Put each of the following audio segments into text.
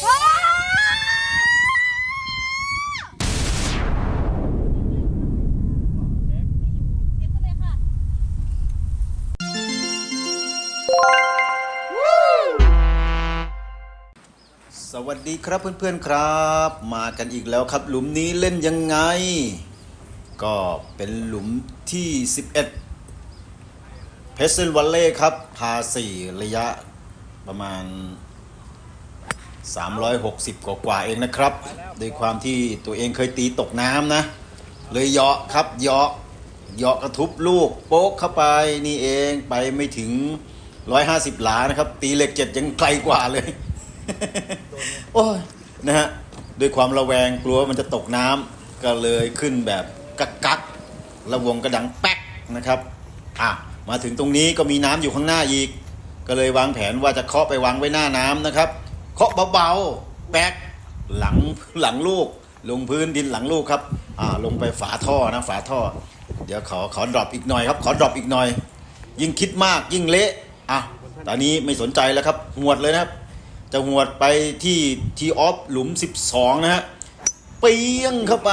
สวัสดีครับเพื่อนๆครับ มากันอีกแล้วครับ หลุมนี้เล่นยังไง ก็เป็นหลุมที่ 11เพสเซนวัลเล่ครับพาสี่ระยะประมาณ 360 กว่ากว่าเองนะครับโดยความที่ตัวเองเคยตีตกน้ำนะ เลยเหาะครับเหาะเหยาะกระทุบลูกโป๊กเข้าไปนี่เองไปไม่ถึง 150 หลานะครับ ตีเหล็กเจ็ดยังไกลกว่าเลย โอ้ยนะฮะด้วยความระแวงกลัวมันจะตกน้ำก็เลยขึ้นแบบกักกักระวงกระดังแป๊กนะครับอะมาถึงตรงนี้ก็มีน้ำอยู่ข้างหน้าอีก ก็เลยวางแผนว่าจะเคาะไปวางไว้หน้าน้ำนะครับ เคาะเบาๆแป๊กหลังหลังลูก ลงพื้นดินหลังลูกครับอ่าลงไปฝาท่อนะฝาท่อ เดี๋ยวขอขอดรอปอีกหน่อยครับ ขอดรอปอีกหน่อย ยิ่งคิดมากยิ่งเละอะตอนนี้ไม่สนใจแล้วครับหวดเลยนะครับจะหวดไปที่ทีออฟหลุม 12 นะฮะเปียงเข้าไป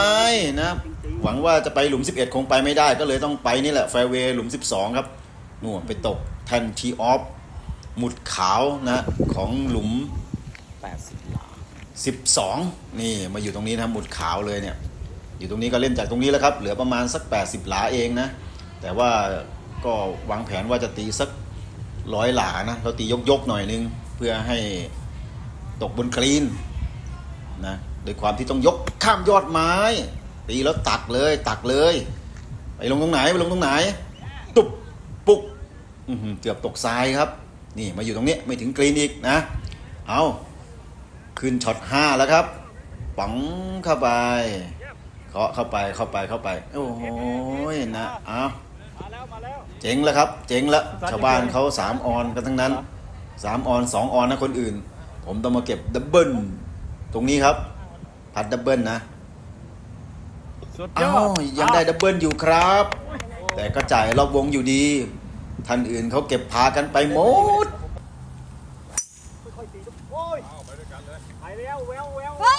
นะหวังว่าจะไปหลุม 11 คงไปไม่ได้ ก็เลยต้องไปนี่แหละแฟเวย์หลุม 12 ครับนู่นไปตกแทนทีออฟหมุดขาวนะของหลุม 80หลา12 นี่มาอยู่ตรงนี้นะหมุดขาวเลยเนี่ย อยู่ตรงนี้ก็เล่นจากตรงนี้แล้วครับ เหลือประมาณสัก 80 หลาเองนะ แต่ว่าก็วางแผนว่าจะตีสักร้อยหลานะ เราตียกๆหน่อยนึง เพื่อให้ตกบนกรีนนะโดยความที่ต้องยกข้ามยอดไม้ ตีแล้วตักเลยตักเลย ไปลงตรงไหนไปลงตรงไหน ตุบปุกเกือบตกทรายครับ นี่มาอยู่ตรงนี้ไม่ถึงกรีนอีกนะ เอา ขึ้นช็อตห้าแล้วครับป๋องเข้าไปเคาะเข้าไปเข้าไปเข้าไป โอ้โหนะเอามาแล้วมาแล้วเจ๋งแล้วครับ เจ๋งแล้วชาวบ้านเขาสามออนกันทั้งนั้นสามออนสองออนนะคนอื่น ผมต้องมาเก็บดับเบิลตรงนี้ครับพัดดับเบิลนะสุดยอ้าอวดยังได้ดับเบิลอยู่ครับ แต่ก็จ่ายรอบวงอยู่ดี ท่านอื่นเขาเก็บพากันไปหม ค่อยตีทุกโอ้ยไปด้วยกันเลย ไปแล้วแววแวว ว้า